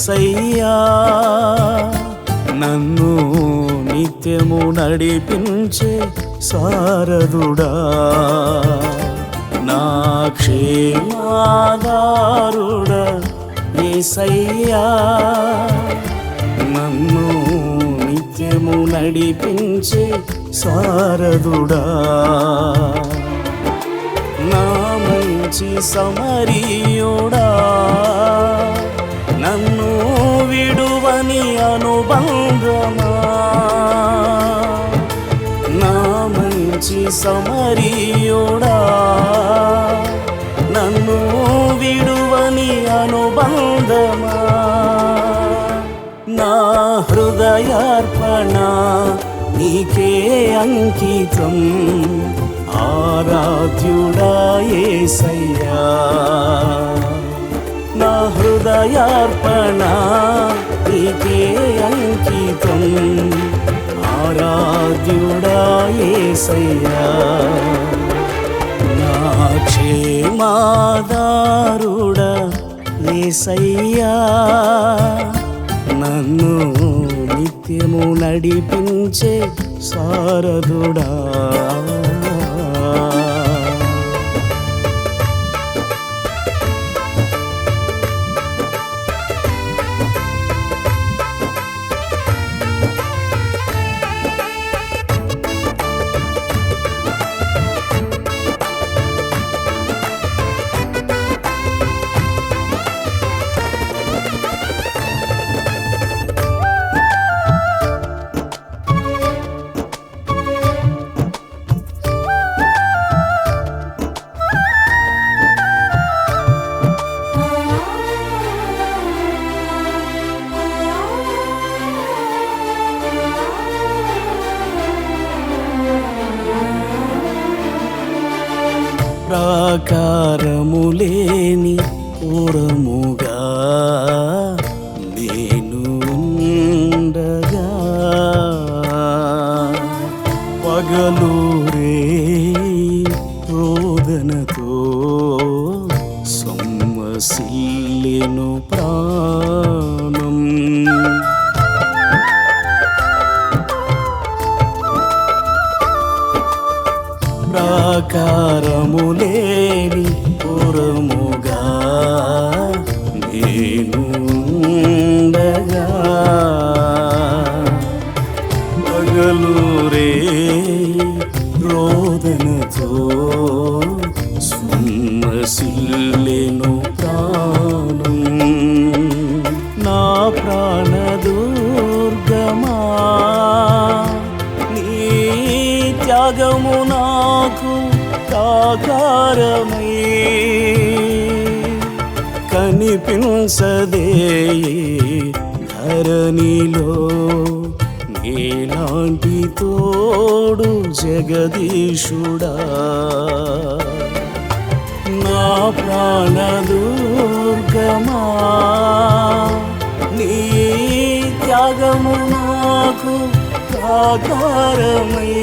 ఏసయ్యా నన్ను నిత్యము నడిపించే సారదుడా నా క్షేమాదారుడ ఏసయ్యా నన్ను నిత్యము నడిపించే సారదుడా నా మంచి సమరీయుడా నన్ను విడువని అనుబంధమా? నా మంచి సమరియుడా? నన్ను విడువని అనుబంధమా? నా హృదయార్పణ నీకే అంకితం. ఆరాధ్యుడా యేసయ్యా నా హృదయార్పణ నీకే అంకితం. ఆరాధ్యుడా యేసయ్యా నా క్షేమాదారుడ ఏసయ్యా నన్ను నిత్యము నడిపించే సారదుడా ప్రాకారములేని పురముగా నేను పగలూరే రోదనతో సుమ్మసిల్లెను ప్రాణం నా ప్రాణదుర్గమా నీ త్యాగము నాకు సాకారమై కనిపించదే ధరణిలో. నీలాంటి తోడు జగదీశుడా. నా ప్రాణదుర్గమా నీ త్యాగము నాకు సాకారమై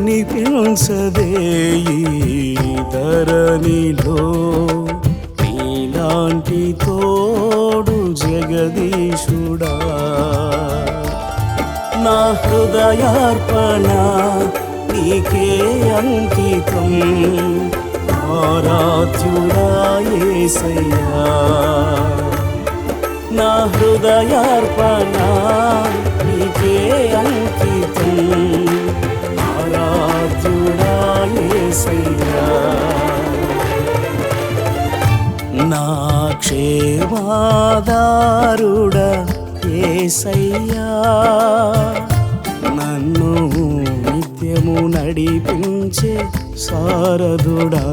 కనిపించదే ఈ ధరణిలో. నీలాంటి తోడు జగదీశుడా. నా హృదయార్పణ నీకే అంకితం. ఆరాధ్యుడాయేసయ్యా నా హృదయార్పణ నీకే అంకితం. ఆరాధ్యుడా నా క్షేమాదారుడ ఏసయ్యా. నన్ను నిత్యము నడిపించే సారదుడా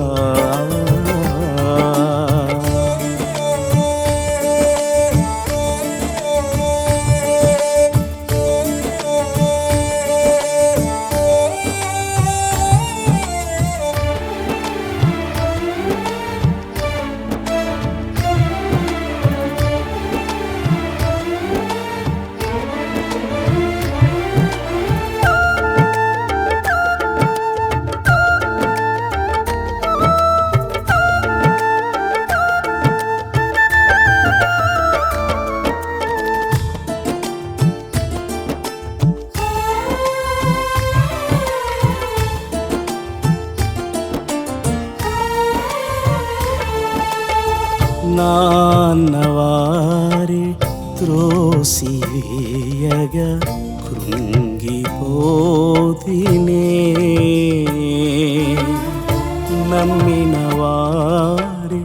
నాన్నవారి త్రోసివేయగా కృంగిపోతినే నమ్మిన వారి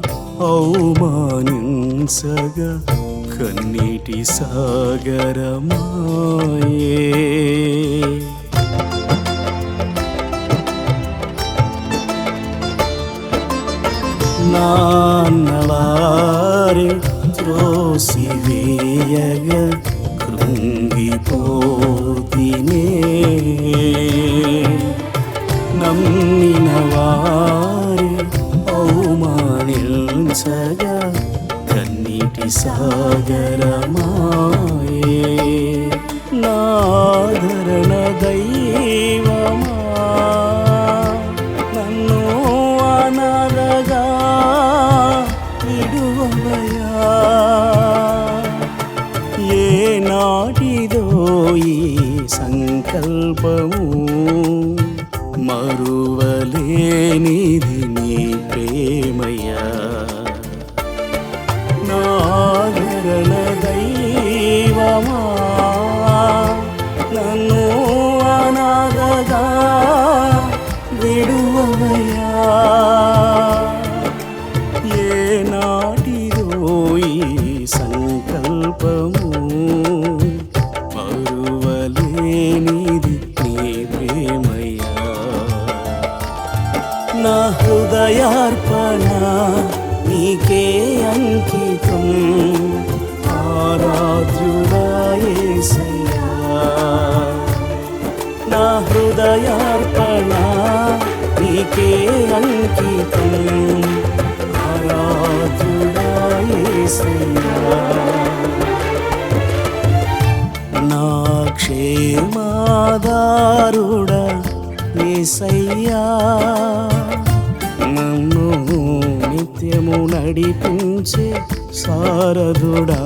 అవమానించగా కన్నీటి సాగరమాయే నా అవమానించగా కన్నీటి సాగరమాయే. నాధరణ దైవమా. నన్ను అనరగా విడువయా ఏ నాటిదో ఈ సంకల్పము మరువలేనిది నీ ప్రేమయ్యా. నాగరణ దైవమా. నన్ను అనాథగా విడువయ్యా ఏ నాటిదో ఈ సంకల్పము నా క్షేమాదారుడ నిసయ్యా నన్ను నిత్యము నడిపించే సారదుడా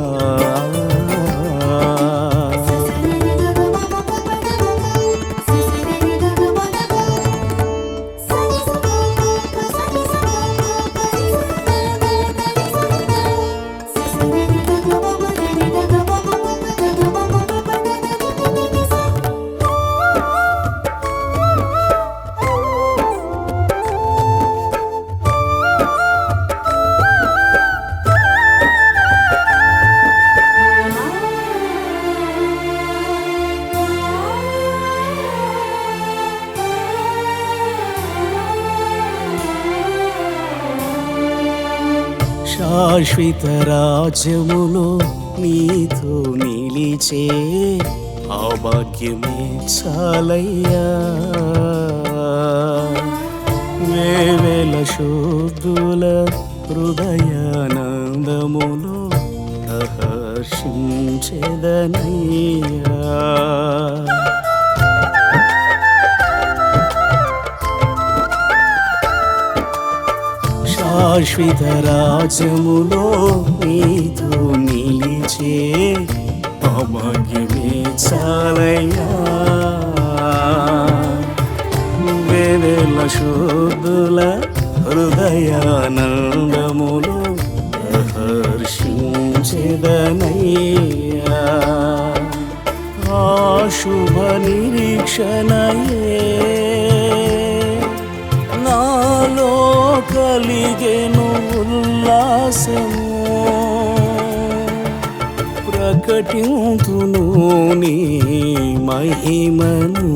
శాశ్వత రాజ్యములో నీతో నిలిచే ఆ భాగ్యమే చాలయ్యా. వేవేల శుద్ధుల హృదయానందములో హర్షించెదనయ్యా శాశ్వత రాజ్యములో నీతో నిలిచే అమగ్యమే చాలయ్యా. వేవేల శోధుల హృదయానందములు హర్షించెదనయ్యా ఆ శుభ నిరీక్షణయే కలిగేను ఉల్లాసము ప్రకటింతును నీ మహిమను.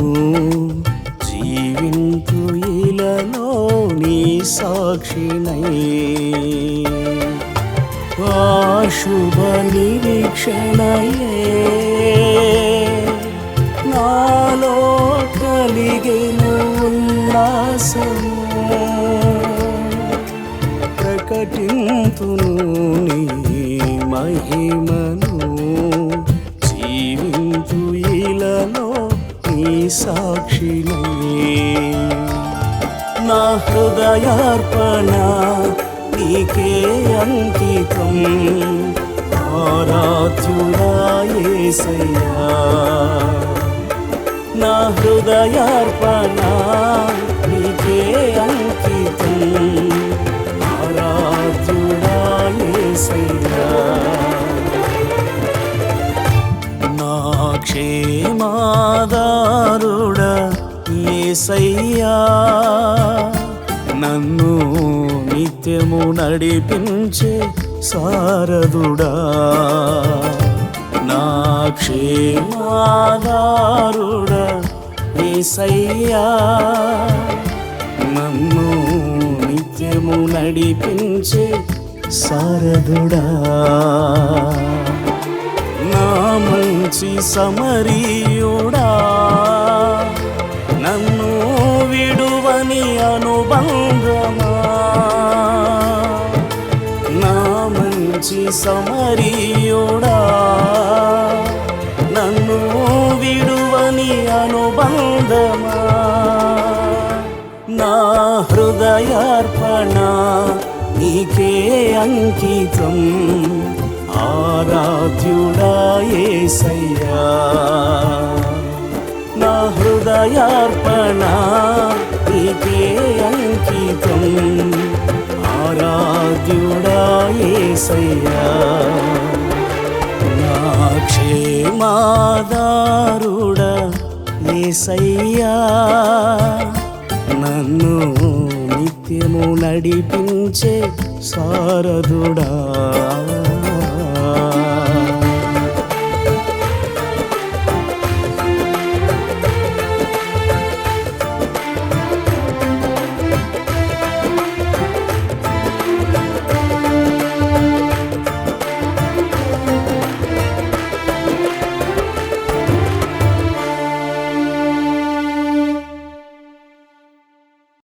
జీవింతు ఇలలో నీ సాక్షినై. శుభ నిరీక్షణయే. నా ప్రకటింతును నీ మహిమను జీవింతు ఇలలో నీ సాక్షిని నా హృదయార్పణ నీకే అంకితం. ఆరాధ్యురాయేసయ్యా నా హృదయార్పణ ఏసయ్యా నన్ను నిత్యము నడిపించే సారదుడా. నా క్షేమాధారుడా ఏసయ్యా నన్ను నిత్యము నడిపించే సారదుడా. నా మంచి సమరీయుడా నన్ను విడువని అనుబంధమా? నా మంచి సమరీయుడా? నన్ను విడువని అనుబంధమా? నా హృదయార్పణ నీకే అంకితం. ఆరాధ్యుడా యేసయ్యా నా హృదయా అంకితం ఆరాధ్యుడా యేసయ్యా నా క్షేమాదారుడా యేసయ్యా నన్ను నిత్యము నడిపించే సారదుడా